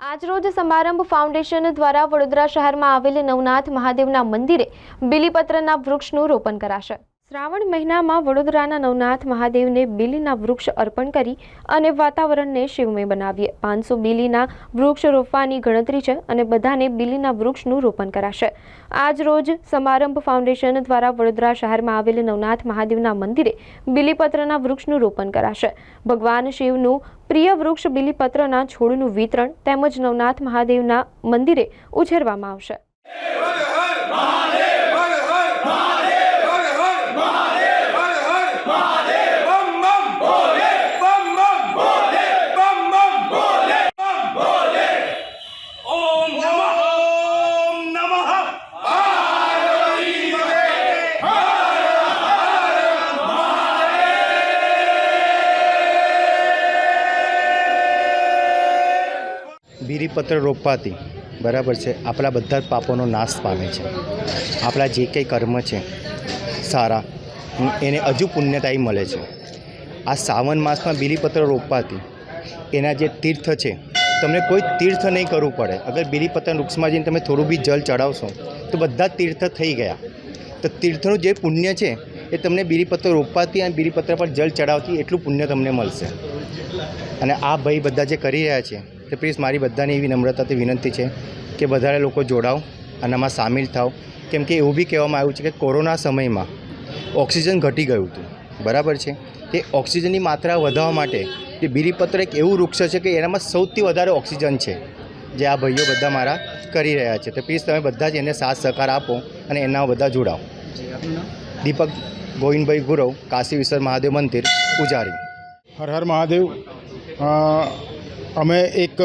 આજરોજ સમારંભ ફાઉન્ડેશન દ્વારા વડોદરા શહેરમાં આવેલ નવનાથ મહાદેવના મંદિરે બિલીપત્રના વૃક્ષનું રોપણ કરાશે. શ્રાવણ મહિનામાં વડોદરાના નવનાથ મહાદેવને બીલીના વૃક્ષ અર્પણ કરી અને વાતાવરણને શિવમય બનાવીએ. પાંચસો બીલીના વૃક્ષ રોપવાની ગણતરી છે અને બધાને બીલીના વૃક્ષનું રોપણ કરાશે. આજ રોજ સમારંભ ફાઉન્ડેશન દ્વારા વડોદરા શહેરમાં આવેલ નવનાથ મહાદેવના મંદિરે બીલીપત્રના વૃક્ષનું રોપણ કરાશે. ભગવાન શિવનું પ્રિય વૃક્ષ બીલીપત્રના છોડનું વિતરણ તેમજ નવનાથ મહાદેવના મંદિરે ઉછેરવામાં આવશે. બીરીપત્ર રોપવાથી બરાબર છે, આપણા બધા જ પાપોનો નાશ પામે છે. આપણા જે કંઈ કર્મ છે, સારા, એને હજુ પુણ્યતાઈ મળે છે. આ શ્રાવણ માસમાં બીલીપત્ર રોપવાથી એના જે તીર્થ છે, તમને કોઈ તીર્થ નહીં કરવું પડે. અગર બીલીપત્ર વૃક્ષમાં જઈને તમે થોડું બી જલ ચડાવશો, તો બધા તીર્થ થઈ ગયા. તો તીર્થનું જે પુણ્ય છે, એ તમને બીલીપત્ર રોપવાથી અને બીલીપત્ર પર જલ ચડાવતી એટલું પુણ્ય તમને મળશે. અને આ ભાઈ બધા જે કરી રહ્યા છે તે પ્લીઝ મારી બધાને એવી નમ્રતાથી વિનંતી છે કે વધારે લોકો જોડાઓ અને આમાં સામેલ થાઓ. કેમ કે એવું બી કહેવામાં આવ્યું છે કે કોરોના સમયમાં ઓક્સિજન ઘટી ગયું હતું. બરાબર છે? તે ઓક્સિજનની માત્રા વધારવા માટે તે બીરીપત્ર એક એવું વૃક્ષ છે કે એનામાં સૌથી વધારે ઓક્સિજન છે જે આ ભાઈઓ બધા મારા કરી રહ્યા છે. તો પ્લીઝ તમે બધા જ એને સાથ સહકાર આપો અને એના બધા જોડાઓ. દીપક ગોવિંદભાઈ ગુરવ, કાશી વિશ્વર મહાદેવ મંદિર પૂજારી હર હર મહાદેવ. અમે એક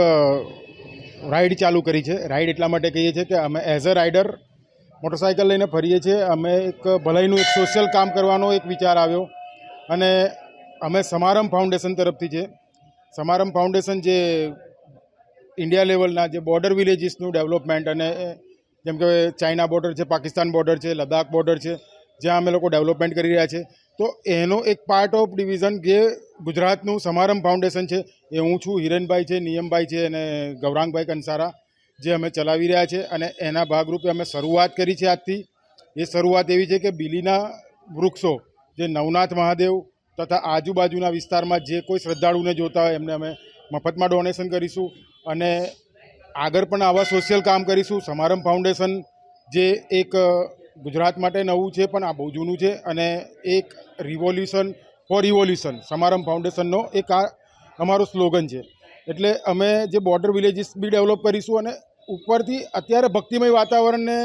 રાઈડ ચાલુ કરી છે. રાઈડ એટલા માટે કહીએ છીએ કે અમે એઝ અ રાઇડર મોટરસાઇકલ લઈને ફરીએ છીએ. અમે એક ભલાઈનું એક સોશિયલ કામ કરવાનો એક વિચાર આવ્યો અને અમે સમારંભ ફાઉન્ડેશન તરફથી છે. સમારંભ ફાઉન્ડેશન જે ઇન્ડિયા લેવલના જે બોર્ડર વિલેજીસનું ડેવલપમેન્ટ અને જેમ કે ચાઇના બોર્ડર છે પાકિસ્તાન બોર્ડર છે લદ્દાખ બોર્ડર છે, જ્યાં અમે લોકો ડેવલપમેન્ટ કરી રહ્યા છે. તો એનો એક પાર્ટ ઓફ ડિવિઝન જે ગુજરાતનું સમારંભ ફાઉન્ડેશન છે એ હું છું, હિરેનભાઈ છે, નિયમભાઈ છે અને ગૌરાંગભાઈ કંસારા, જે અમે ચલાવી રહ્યા છે અને એના ભાગરૂપે અમે શરૂઆત કરી છે આજથી. એ શરૂઆત એવી છે કે બિલીના વૃક્ષો, જે નવનાથ મહાદેવ તથા આજુબાજુના વિસ્તારમાં જે કોઈ શ્રદ્ધાળુને જોતા હોય, એમને અમે મફતમાં ડોનેશન કરીશું અને આગળ પણ આવા સોશિયલ કામ કરીશું. સમારંભ ફાઉન્ડેશન જે એક ગુજરાત માટે નવું છે પણ આ બહુ જૂનું છે અને એક રિવોલ્યુશન ફોર ઇવોલ્યુશન સમારંભ ફાઉન્ડેશનનો એક આ અમારો સ્લોગન છે. એટલે અમે જે બોર્ડર વિલેજીસ બી ડેવલપ કરીશું અને ઉપરથી અત્યારે ભક્તિમય વાતાવરણને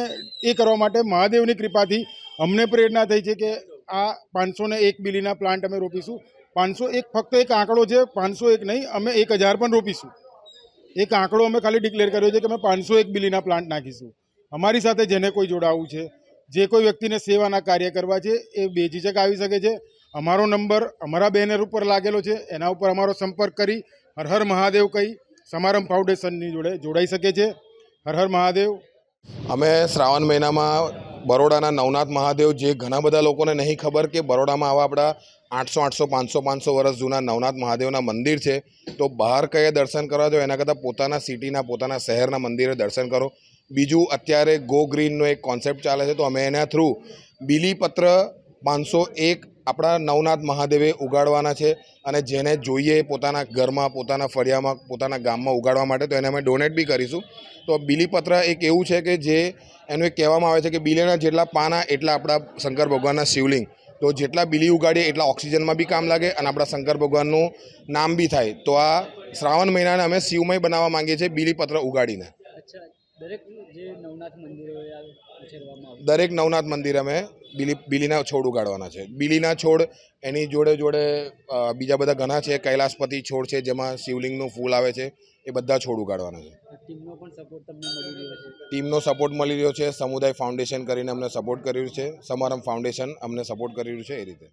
એ કરવા માટે મહાદેવની કૃપાથી અમને પ્રેરણા થઈ છે કે આ પાંચસો ને એક બિલીના પ્લાન્ટ અમે રોપીશું. પાંચસો એક ફક્ત એક આંકડો છે, પાંચસો એક નહીં, અમે એક હજાર પણ રોપીશું. એક આંકડો અમે ખાલી ડિક્લેર કર્યો છે કે અમે પાંચસો એક બિલીના પ્લાન્ટ નાખીશું. અમારી સાથે જેને કોઈ જોડાવવું છે, જે કોઈ વ્યક્તિને સેવાના કાર્ય કરવા છે, એ બેઝિઝક આવી શકે છે. અમારો નંબર અમારા બેનર ઉપર લાગેલો છે, એના ઉપર અમારો સંપર્ક કરી હર હર મહાદેવ કહી સમારંભ ફાઉન્ડેશનની જોડે જોડાઈ શકે છે. હર હર મહાદેવ. અમે શ્રાવણ મહિનામાં બરોડાના નવનાથ મહાદેવ જે ઘણા બધા લોકોને નહીં ખબર કે બરોડામાં આવા આપણા આઠસો આઠસો, પાંચસો પાંચસો વર્ષ જૂના નવનાથ મહાદેવના મંદિર છે, તો બહાર કયા દર્શન કરવા જો એના કરતાં પોતાના સિટીના, પોતાના શહેરના મંદિરે દર્શન કરો. બીજું અત્યારે ગો ગ્રીનનો એક કોન્સેપ્ટ ચાલે છે, તો અમે એના થ્રુ બીલીપત્ર પાંચસો એક આપણા નવનાથ મહાદેવે ઉગાડવાના છે અને જેને જોઈએ પોતાના ઘરમાં પોતાના ફળિયામાં પોતાના ગામમાં ઉગાડવા માટે તો એને અમે ડોનેટ બી કરીશું. તો બીલીપત્ર એક એવું છે કે જે એનું એક કહેવામાં આવે છે કે બીલીના જેટલા પાના એટલા આપણા શંકર ભગવાનના શિવલિંગ. તો જેટલા બીલી ઉગાડીએ એટલા ઓક્સિજનમાં બી કામ લાગે અને આપણા શંકર ભગવાનનું નામ બી થાય. તો આ શ્રાવણ મહિનાને અમે શિવમય બનાવવા માંગીએ છીએ બીલીપત્ર ઉગાડીને. દરેક જે નવનાથ મંદિરો દરેક નવનાથ મંદિર અમે બીલી બીલીના છોડ ઉગાડવાના છે. બીલીના છોડ એની જોડે જોડે બીજા બધા ઘણા છે. કૈલાસપતિ છોડ છે જેમાં શિવલિંગનું ફૂલ આવે છે. એ બધા છોડ ઉગાડવાના છે. ટીમનો સપોર્ટ મળી રહ્યો છે? સમુદાય ફાઉન્ડેશન કરીને અમને સપોર્ટ કર્યું છે. સમારંભ ફાઉન્ડેશન અમને સપોર્ટ કરી છે એ રીતે.